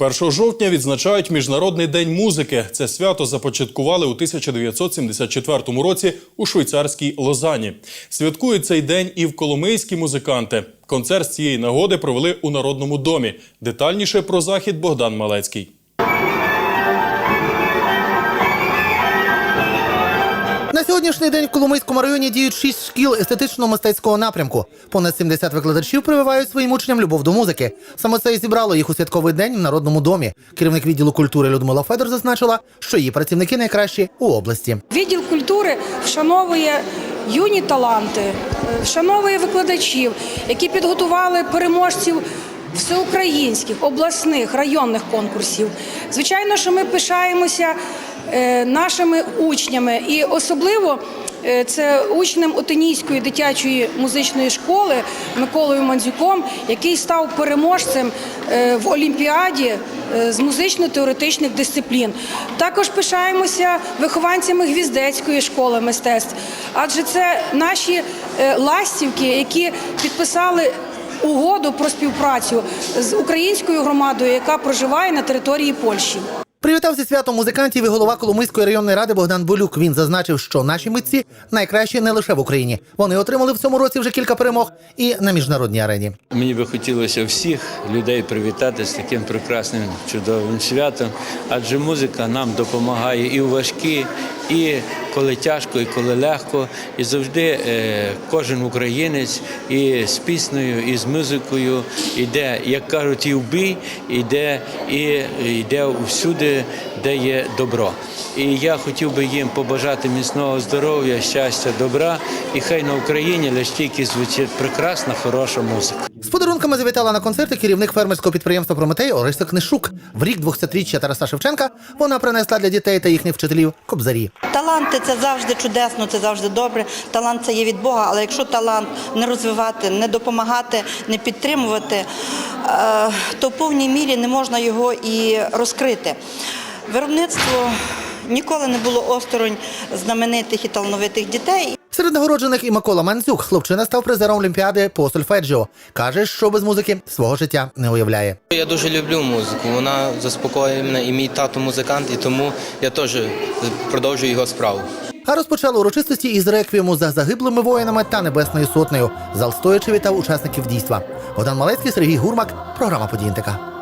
1 жовтня відзначають Міжнародний день музики. Це свято започаткували у 1974 році у швейцарській Лозані. Святкують цей день і в коломийські музиканти. Концерт з цієї нагоди провели у Народному домі. Детальніше про захід Богдан Малецький. Сьогоднішній день в Коломийському районі діють шість шкіл естетично-мистецького напрямку. Понад 70 викладачів прививають своїм учням любов до музики. Саме це і зібрало їх у святковий день в Народному домі. Керівник відділу культури Людмила Федор зазначила, що її працівники найкращі у області. Відділ культури вшановує юні таланти, вшановує викладачів, які підготували переможців всеукраїнських, обласних, районних конкурсів. Звичайно, що ми пишаємося нашими учнями, і особливо е, це учнем Отинійської дитячої музичної школи Миколою Мандзюком, який став переможцем е, в Олімпіаді е, з музично-теоретичних дисциплін. Також пишаємося вихованцями Гвіздецької школи мистецтв, адже це наші е, ластівки, які підписали. Угоду про співпрацю з українською громадою, яка проживає на території Польщі. Привітав зі святом музикантів і голова Коломийської районної ради Богдан Болюк. Він зазначив, що наші митці найкращі не лише в Україні. Вони отримали в цьому році вже кілька перемог і на міжнародній арені. Мені би хотілося всіх людей привітати з таким прекрасним чудовим святом, адже музика нам допомагає і у важкі, і коли тяжко, і коли легко. І завжди е, кожен українець і з піснею, і з музикою йде, як кажуть, і в бій, йде і йде всюди, де є добро. І я хотів би їм побажати міцного здоров'я, щастя, добра, і хай на Україні лише тільки звучить прекрасна, хороша музика. З подарунками завітала на концерти керівник фермерського підприємства Прометей Орися Книшук. В рік 200-річчя Тараса Шевченка вона принесла для дітей та їхніх вчителів кобзарі. Таланти це завжди чудесно, це завжди добре. Талант це є від Бога, але якщо талант не розвивати, не допомагати, не підтримувати, е, то в повній мірі не можна його і розкрити. Виробництво ніколи не було осторонь знаменитих і талановитих дітей. Серед нагороджених і Микола Мандзюк. Хлопчина став призером Олімпіади по сольфеджіо. Каже, що без музики свого життя не уявляє. Я дуже люблю музику. Вона заспокоює мене і мій тато музикант, і тому я теж продовжую його справу. А розпочали урочистості із реквієму за загиблими воїнами та небесною сотнею. Зал стоячи вітав учасників дійства. Богдан Малецький, Сергій Гурмак, програма «Події НТК».